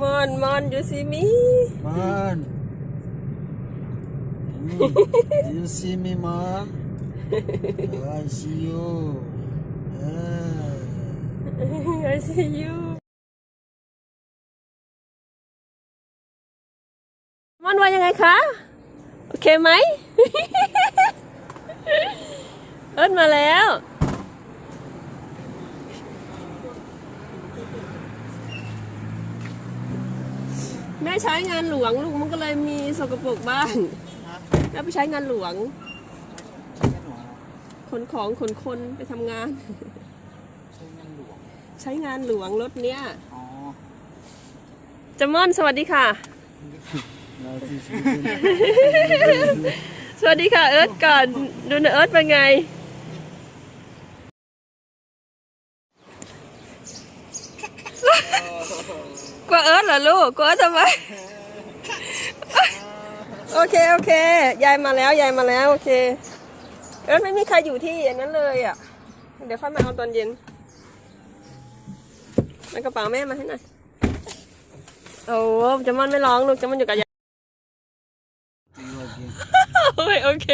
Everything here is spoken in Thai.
Mon, Mon, you see me? Man. Mm. Do you see me, Mom? Oh, I see you. Yeah. I see you. มอนว่ายังไงคะ โอเคไหม เอิ้นมาแล้ว แม่ใช้งานหลวงลูกมันก็เลยมีสกปรกบ้างแม่ไปใช้งานหลวงขนของขนคนไปทำงาน ใช้งานหลวงรถเนี้ยอ๋อจามอนสวัสดีค่ะ เราที่ซื้อสวัสดีค่ะเอิร์ธก่อนดูหนะเอิร์ธเป็นไง กลัวเอิร์ธเหรอลูกกลัวเอิร์ธทำไม โอเคโอเค ยายมาแล้วยายมาแล้วโอเค เอิร์ธไม่มีใครอยู่ที่อย่างนั้นเลยอะ เดี๋ยวค่อยมาเอาตอนเย็นมากระเป๋าแม่มาให้หน่อย โอ้จามอนไม่ร้องลูกจามอนอยู่กับยายโอเค